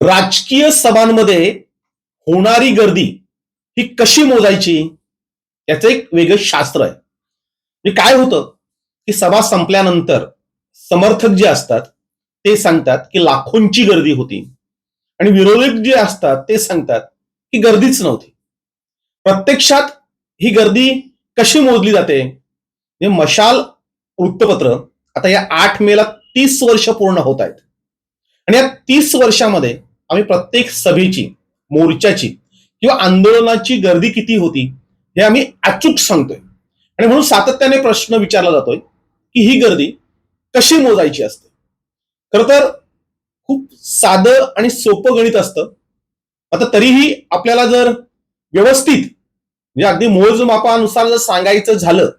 राजकीय सभांमध्ये होणारी गर्दी ही कशी मोजायची याचं एक वेगळं शास्त्र आहे. म्हणजे काय होतं की सभा संपल्यानंतर समर्थक जे असतात ते सांगतात की लाखोंची गर्दी होती. आणि विरोधक जे असतात ते सांगतात की गर्दीच नव्हती. प्रत्यक्षात ही गर्दी कशी मोजली जाते? म्हणजे मशाल वृत्तपत्र आता या आठ मेला तीस वर्ष पूर्ण होत आहेत. आणि या तीस वर्षामध्ये आम्ही प्रत्येक सभेची मोर्चाची किंवा आंदोलनाची गर्दी किती होती हे आम्ही अचूक सांगतोय. आणि म्हणून सातत्याने प्रश्न विचारला जातोय की ही गर्दी कशी मोजायची असते? खर तर खूप साधं आणि सोपं गणित असतं. आता तरीही आपल्याला जर व्यवस्थित म्हणजे अगदी मोजमापानुसार जर सांगायचं झालं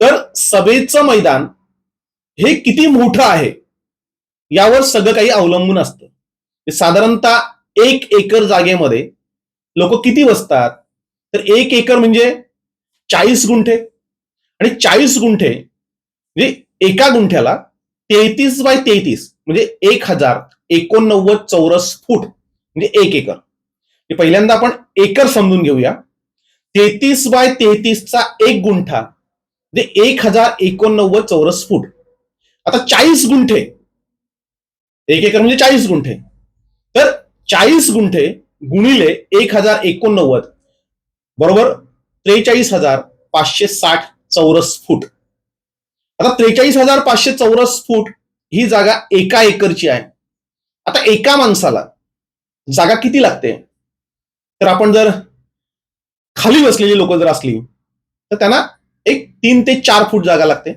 तर सभेचं मैदान हे किती मोठं आहे यावर सगळं काही अवलंबून असतं. साधारणतः एक एकर जागेमध्ये लोक किती वसतात तर एक एकर म्हणजे चाळीस गुंठे. आणि चाळीस गुंठे म्हणजे एका गुंठ्याला तेहतीस बाय तेहतीस म्हणजे एक हजार एकोणनव्वद चौरस फूट म्हणजे एक एकर. पहिल्यांदा आपण एकर समजून घेऊया. तेहतीस बाय तेहतीसचा एक गुंठा म्हणजे एक हजार एकोणनव्वद चौरस फूट. आता चाळीस गुंठे. एक एकर म्हणजे चाळीस गुंठे. चाळीस गुंठे गुणिले एक हजार एकोणनव्वद. बरोबर? त्रेचाळीस हजार पाचशे साठ चौरस फूट. आता त्रेचाळीस हजार पाचशे चौरस फूट ही जागा एका एकरची आहे. आता एका माणसाला जागा किती लागते? तर आपण जर खाली बसलेली लोक जर असली तर त्यांना एक तीन ते चार फूट जागा लागते.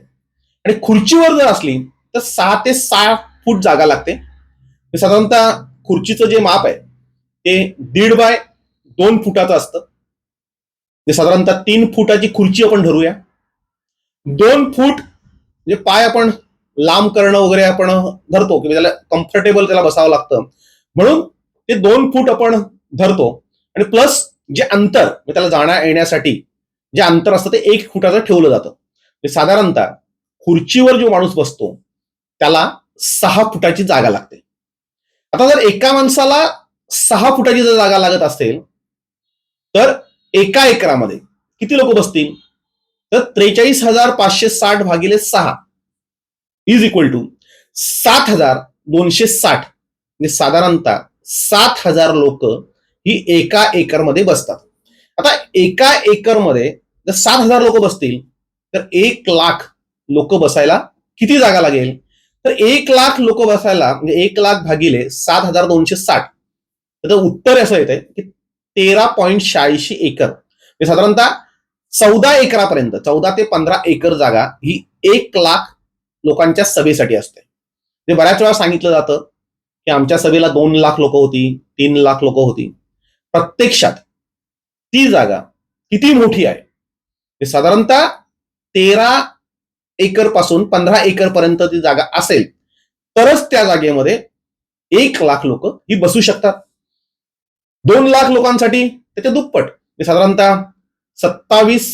आणि खुर्चीवर जर असली तर सहा ते सहा फूट जागा लागते. साधारणतः खुर्चीचं जे माप आहे ते दीड बाय दोन फुटाचं असतं. म्हणजे साधारणतः तीन फुटाची खुर्ची आपण धरूया. दोन फूट म्हणजे पाय आपण लांब करणं वगैरे आपण धरतो किंवा त्याला कम्फर्टेबल त्याला बसावं लागतं. म्हणून ते दोन फूट आपण धरतो. आणि प्लस जे अंतर म्हणजे त्याला जाण्या येण्यासाठी जे अंतर असतं ते एक फुटाचं ठेवलं जातं. साधारणतः खुर्चीवर जो माणूस बसतो त्याला सहा फुटाची जागा लागते. आता जर एका माणसाला सहा फुटाची जर जागा लागत असेल तर एका एकरामध्ये किती लोक बसतील? तर त्रेचाळीस हजार पाचशे साठ भागिले सहा इज इक्वल टू सात हजार दोनशे साठ. म्हणजे साधारणतः सात हजार लोक ही एका एकरमध्ये बसतात. आता एका एकरमध्ये जर सात हजार लोक बसतील तर एक लाख लोक बसायला किती जागा लागेल? तर एक लाख लोक बसायला म्हणजे एक लाख भागिले सात हजार दोनशे साठ. तर उत्तर असं येतंय की तेरा पॉईंट शहाऐंशी एकर. म्हणजे साधारणतः चौदा एकरापर्यंत चौदा ते पंधरा एकर जागा ही एक लाख लोकांच्या सभेसाठी असते. ते बऱ्याच वेळा सांगितलं जातं की आमच्या सभेला दोन लाख लोक होती तीन लाख लोक होती. प्रत्यक्षात ती जागा किती मोठी आहे? ते साधारणतः तेरा एकरपासून पंधरा एकर पर्यंत ती जागा असेल तरच त्या जागेमध्ये एक लाख लोक ही बसू शकतात. दोन लाख लोकांसाठी त्याच्या दुप्पट. म्हणजे साधारणतः सत्तावीस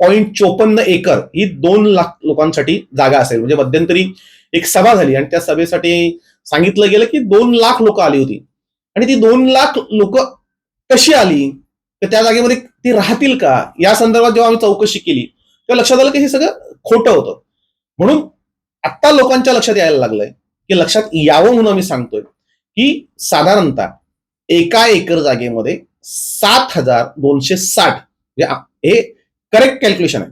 पॉईंट चोपन्न एकर ही दोन लाख लोकांसाठी जागा असेल. म्हणजे मध्यंतरी एक सभा झाली आणि त्या सभेसाठी सांगितलं गेलं की दोन लाख लोक आली होती. आणि ती दोन लाख लोक कशी आली? तर त्या जागेमध्ये ती राहतील का? या संदर्भात जेव्हा आम्ही चौकशी केली तेव्हा लक्षात आलं की हे सगळं खोटं होतं. म्हणून आता लोकांच्या लक्षात यायला लागलंय की लक्षात यावं म्हणून आम्ही सांगतोय की साधारणतः एका एकर जागेमध्ये सात हजार दोनशे साठ म्हणजे हे करेक्ट कॅल्क्युलेशन आहे.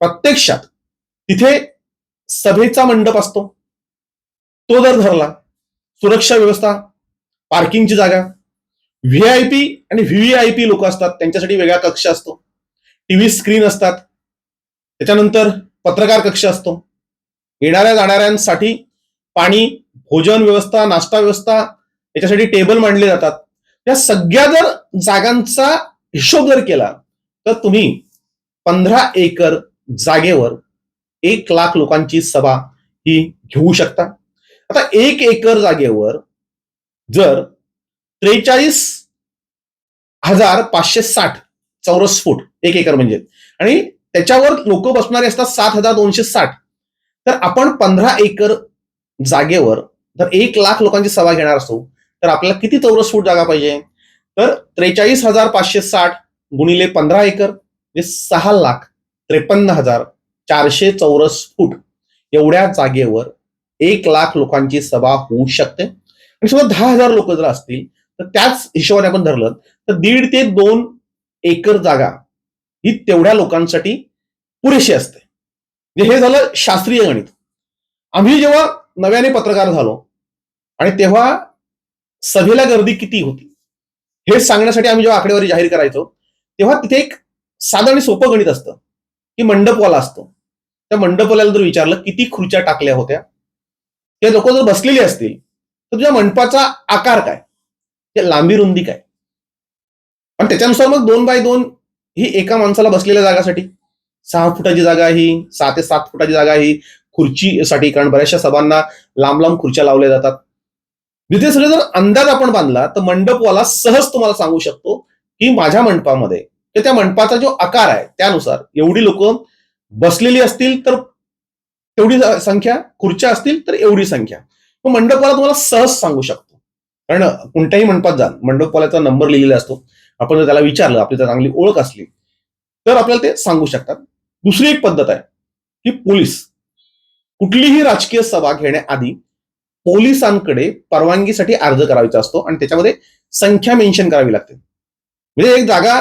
प्रत्यक्षात तिथे सभेचा मंडप असतो. तो जर धरला. सुरक्षा व्यवस्था पार्किंगची जागा व्हीआयपी आणि व्हीव्हीआयपी लोक असतात. त्यांच्यासाठी वेगळा कक्ष असतो. टीव्ही स्क्रीन असतात. त्याच्यानंतर पत्रकार कक्ष असतो. येणाऱ्या जाणाऱ्यांसाठी पाणी भोजन व्यवस्था नाश्ता व्यवस्था याच्यासाठी टेबल मांडले जातात. या सगळ्या जर जागांचा हिशोब जर केला तर तुम्ही पंधरा एकर जागेवर एक लाख लोकांची सभा ही घेऊ शकता. आता एक एकर जागेवर जर त्रेचाळीस हजार पाचशे साठ चौरस फूट एक एकर म्हणजे. आणि त्याच्यावर लोक बसणारे असतात सात हजार दोनशे साठ. तर आपण पंधरा एकर जागेवर जर एक लाख लोकांची सभा घेणार असतो तर आपल्याला किती चौरस फूट जागा पाहिजे? तर त्रेचाळीस हजार पाचशे साठ गुणिले पंधरा एकर म्हणजे सहा लाख त्रेपन्न हजार चारशे चौरस फूट एवढ्या जागेवर एक लाख लोकांची सभा होऊ शकते. आणि समजा दहा हजार लोक जर असतील तर त्याच हिशोबाने आपण धरलं तर दीड ते दोन एकर जागा ही तेवढ्या लोकांसाठी पुरेशी असते. म्हणजे हे झालं शास्त्रीय गणित. आम्ही जेव्हा नव्याने पत्रकार झालो आणि तेव्हा सभेला गर्दी किती होती हे सांगण्यासाठी आम्ही जेव्हा आकडेवारी जाहीर करायचो तेव्हा तिथे एक साधं आणि सोपं गणित असतं की मंडपवाला असतो. त्या मंडपवाल्याला जर विचारलं किती खुर्च्या टाकल्या होत्या? ते लोक जर बसलेली असतील तर तुझ्या मंडपाचा आकार काय? ते लांबी रुंदी काय? पण त्याच्यानुसार मग दोन बाय दोन ही एका माणसाला बसलेल्या जागासाठी. सहा फुटाची जागा ही. सहा ते सात फुटाची जागा ही. खुर्चीसाठी कारण बऱ्याचशा सभांना लांब लांब खुर्च्या लावल्या जातात. तिथे सगळे जर अंदाज आपण बांधला तर मंडपवाला सहज तुम्हाला सांगू शकतो की माझ्या मंडपामध्ये तर त्या मंडपाचा जो आकार आहे त्यानुसार एवढी लोक बसलेली असतील तर तेवढी संख्या खुर्च्या असतील तर एवढी संख्या. मग मंडपवाला तुम्हाला सहज सांगू शकतो. कारण कोणत्याही मंडपात जा मंडपवाल्याचा नंबर लिहिलेला असतो. आपण जर त्याला विचारलं आपली जर चांगली ओळख असली तर आपल्याला ते सांगू शकतात. दुसरी एक पद्धत आहे की पोलीस. कुठलीही राजकीय सभा घेण्याआधी पोलिसांकडे परवानगीसाठी अर्ज करायचा असतो आणि त्याच्यामध्ये संख्या मेन्शन करावी लागते. म्हणजे एक जागा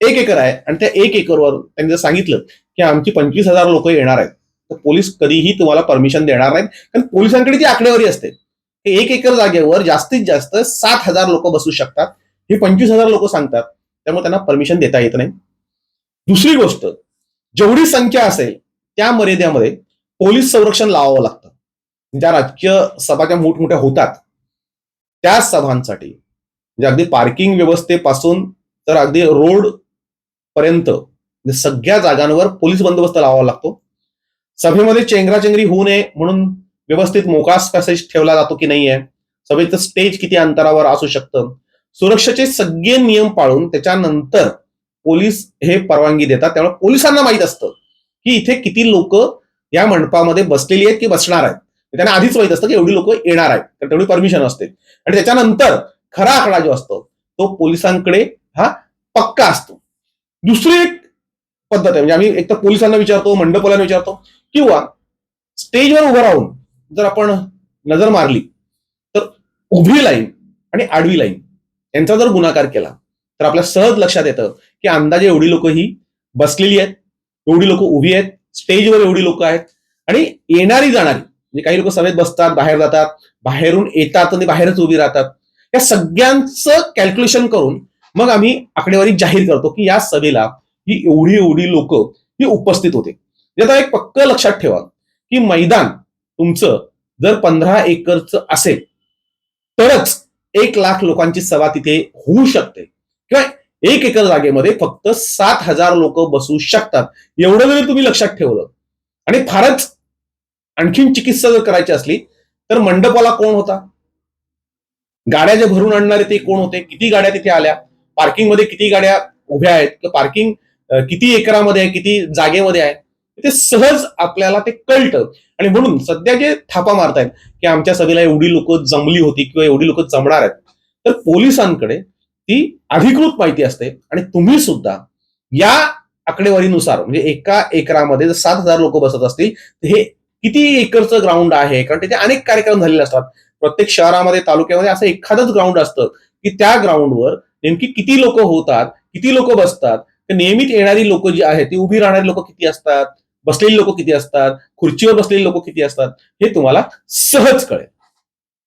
एक एकर आहे आणि त्या एक एकरवर त्यांनी जर सांगितलं की आमची पंचवीस हजार लोक येणार आहेत तर पोलीस कधीही तुम्हाला परमिशन देणार नाहीत. कारण पोलिसांकडे ती आकडेवारी असते. एक एकर जागेवर जास्तीत जास्त सात हजार लोक बसू शकतात. हे पंचवीस हजार लोक सांगतात. त्यामुळे त्यांना परमिशन देता येत नाही. दुसरी गोष्ट जेवढी संख्या असेल त्या मर्यादेमध्ये पोलीस संरक्षण लावावं लागतं. ज्या राजकीय सभा ज्या मोठमोठ्या होतात त्या सभांसाठी. म्हणजे अगदी पार्किंग व्यवस्थेपासून तर अगदी रोड पर्यंत म्हणजे सगळ्या जागांवर पोलीस बंदोबस्त लावावा लागतो. सभेमध्ये चेंगराचेंगरी होऊ नये म्हणून व्यवस्थित मोकास पॅसेज ठेवला जातो की नाहीये. सभेचं स्टेज किती अंतरावर असू शकतं? सुरक्षेचे सगळे नियम पाळून त्याच्यानंतर पोलीस हे परवानगी देतात. त्यामुळे पोलिसांना माहीत असतं की इथे किती लोक या मंडपामध्ये बसलेली आहेत की बसणार आहेत. त्यांना आधीच माहीत असतं की एवढी लोक येणार आहेत. तर तेवढी परमिशन असते. आणि त्याच्यानंतर खरा आकडा जो असतो तो पोलिसांकडे हा पक्का असतो. दुसरी एक पद्धत आहे म्हणजे आम्ही एक तर पोलिसांना विचारतो मंडपवाल्यांना विचारतो किंवा स्टेजवर उभं राहून जर आपण नजर मारली तर उभी लाईन आणि आडवी लाईन यांचा जर गुणाकार केला तर आपल्या सहज लक्षात येतं की अंदाजे एवढी लोक ही बसलेली आहेत एवढी लोक उभी आहेत स्टेजवर एवढी लोक आहेत. आणि येणारी जाणारी म्हणजे काही लोक सभेत बसतात बाहेर जातात बाहेरून येतात आणि बाहेरच उभी राहतात. या सगळ्यांचं कॅल्क्युलेशन करून मग आम्ही आकडेवारी जाहीर करतो की या सभेला ही एवढी एवढी लोक ही उपस्थित होते. म्हणजे आता एक पक्क लक्षात ठेवा की मैदान तुमचं जर पंधरा एकरचं असेल तरच एक लाख लोकांची सभा तिथे होऊ शकते. किंवा एक एकर जागेमध्ये फक्त सात हजार लोक बसू शकतात. एवढं जरी तुम्ही लक्षात ठेवलं आणि फारच आणखीन चिकित्सा जर करायची असली तर मंडपाला कोण होता? गाड्या जे भरून आणणारे ते कोण होते? किती गाड्या तिथे आल्या? पार्किंगमध्ये किती गाड्या उभ्या आहेत? किंवा पार्किंग किती एकरामध्ये आहे? किती जागेमध्ये आहे? ते सहज आपल्याला ते कळतं. आणि म्हणून सध्या जे थापा मारतायत की आमच्या सभेला एवढी लोक जमली होती किंवा एवढी लोक जमणार आहेत तर पोलिसांकडे ती अधिकृत माहिती असते. आणि तुम्ही सुद्धा या आकडेवारीनुसार म्हणजे एका एकरामध्ये जर सात हजार लोक बसत असतील तर हे किती एकरचं ग्राउंड आहे? कारण तिथे अनेक कार्यक्रम झालेले असतात. प्रत्येक शहरामध्ये तालुक्यामध्ये असं एखादंच ग्राउंड असतं की त्या ग्राउंडवर नेमकी किती लोक होतात किती लोक बसतात तर नियमित येणारी लोक जी आहेत ती उभी राहणारी लोक किती असतात? बसलेली लोक किती असतात? खुर्चीवर बसलेली लोक किती असतात? हे तुम्हाला सहज कळेल.